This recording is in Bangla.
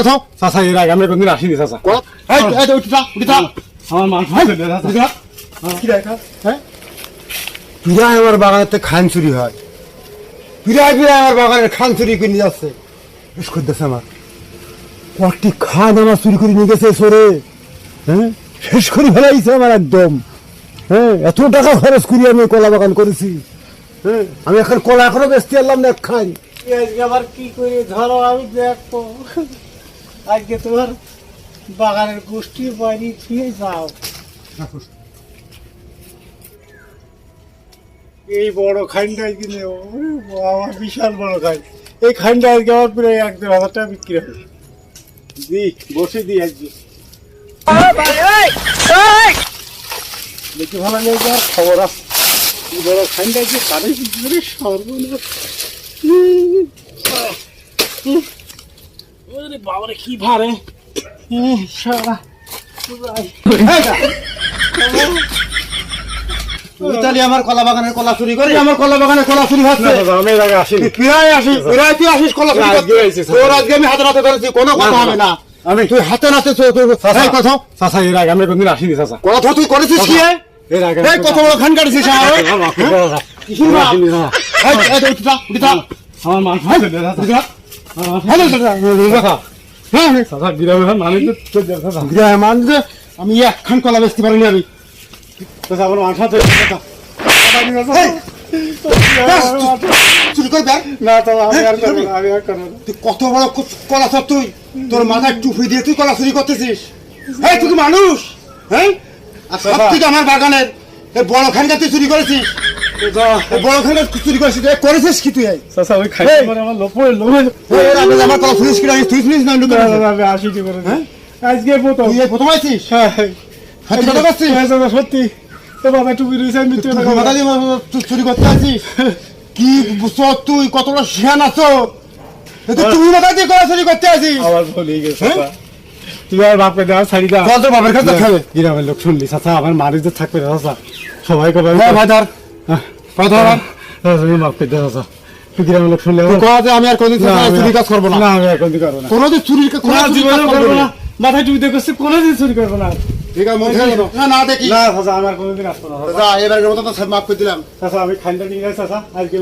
কোথাও চাচা এর আগে আমরা কোনদিন আসিনি চাচা। আমার হ্যাঁ। পিরায় আমার বাগানেতে খান চুরি হয়। পিরায় পিরায় আমার বাগানের খান চুরি করে নিয়ে যাচ্ছে। করতেছে আমার। কয়েকটি খান আমার চুরি করে নিয়ে গেছে সরে হ্যাঁ? শেষ করে ফেলাইছে আমার একদম। হ্যাঁ? এত টাকা খরচ করি আমি কলা বাগান করেছি। হ্যাঁ? আমি এখন কলা এখনও বেচতে পারলাম না এক খান আজকে আবার কি করে? ধরো আমি দেখব। আজকে তোমার বাগানের গোষ্ঠী বাড়ি ছুঁয়ে যাও। এই বড় খানটা কিনে আমার বিশাল বড় খান। এই খানটা আজকে আমার প্রায় এক দেড় হাজার টাকা বিক্রি হবে। দি, বসে দি আজকে। দেখি ভালো লেগে যাওয়ার খবর আছে এই বড় খানটা যে কারে বিক্রি করে সর্বনাশ। বাবারে কি ভারে সারা ইতালি আমার কলা বাগানের কলা চুরি করে আমার কলা বাগানের কলা চুরি হচ্ছে আমি আগে আসিনি পিরায় আসিস পিরায় তুই আসিস কলা চুরি করতে। আজকে হয়েছে, স্যার। তোর আজকে আমি হাতে নাতে ধরেছি কোনো কথা হবে না আমি তুই হাতে নাতে তোর চাচা কথা চাচা এর আগে আমরা কোনদিন আসিনি চাচা কথা তুই করেছিস কি এর আগে এই কত বড় খান কাটিছিস আমার কিসের বাপ? এই, এই উঠা উঠা আমার মান উঠা হ্যাঁ হ্যাঁ। গ্রামের মানুষ আমি একখান কলা বেচতে পারিনি আমি আমার চুরি কত বড় কলা সব তুই? তোর মাথায় টুপি দিয়ে তুই কলা চুরি করতেছিস? এই তুই মানুষ? হ্যাঁ আর সব থেকে আমার বাগানের বড় খানটা তুই চুরি করেছিস? বড় খানটা চুরি করেছিস করেছিস কি তুই? চাচা ওই! পারে আমার তুই শুনিস না করে। হ্যাঁ? আজকে প্রথম। তুই প্রথম আছিস হ্যাঁ হাতি কথা করছিস হ্যাঁ চাচা সত্যি। তো বাবা টুপি রয়েছে তুই তুই চুরি করতে আছিস কি বুঝছ তুই কত বড় শিয়ান আছো? এ তো তুই মাথা দিয়ে চুরি করতে আছিস আমার ভুল গেছে চাচা। আর বাপকে দেওয়া ছাড়ি দাও। চল তোর বাবার কাছে খাবে? গ্রামের লোক শুনলি চাচা আমার মারিজ থাকবে চাচা। সবাই কবে হ্যাঁ ভাই ধর। আমার। তুমি মাপকে দেওয়া চাচা গ্রামের লোক শুনলে যে আমি আর কোনদিন চুরি কাজ করব না। আমি আর কোনদিন করব না। কোনোদিন চুরি জীবনে করব করব না। না। মাথায় টুপি দিয়ে করছি কোনোদিন চুরি করব না। ঠিক আছে মন থেকে না না দেখি। না চাচা আমার কোনোদিন আসব না চাচা। এবারের মতো তো মাফ করে দিলাম। চাচা আমি খানটা নিয়ে চাচা আজকে